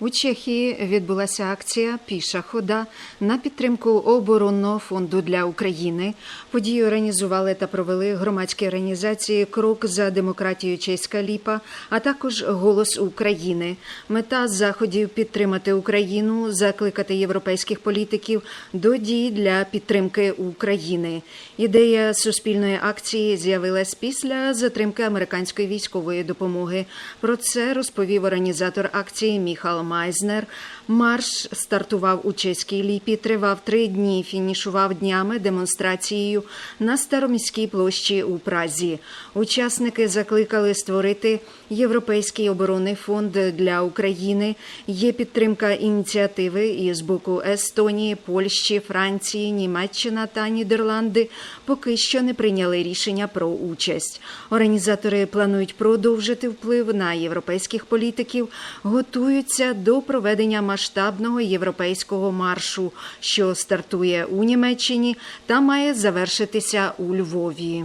У Чехії відбулася акція Піша хода на підтримку оборонного фонду для України. Подію організували та провели громадські організації Крок за демократію Чеська Ліпа, а також Голос України. Мета заходів підтримати Україну, закликати європейських політиків до дій для підтримки України. Ідея суспільної акції з'явилась після затримки американської військової допомоги. Про це розповів організатор акції Міхал Майзнер. Марш стартував у чеській ліпі, тривав три дні. Фінішував днями демонстрацією на староміській площі у Празі. Учасники закликали створити Європейський оборонний фонд для України. Є підтримка ініціативи і з боку Естонії, Польщі, Франції, Німеччина та Нідерланди поки що не прийняли рішення про участь. Організатори планують продовжити вплив на європейських політиків, готуються до проведення масштабного європейського маршу, що стартує у Німеччині та має завершитися у Львові.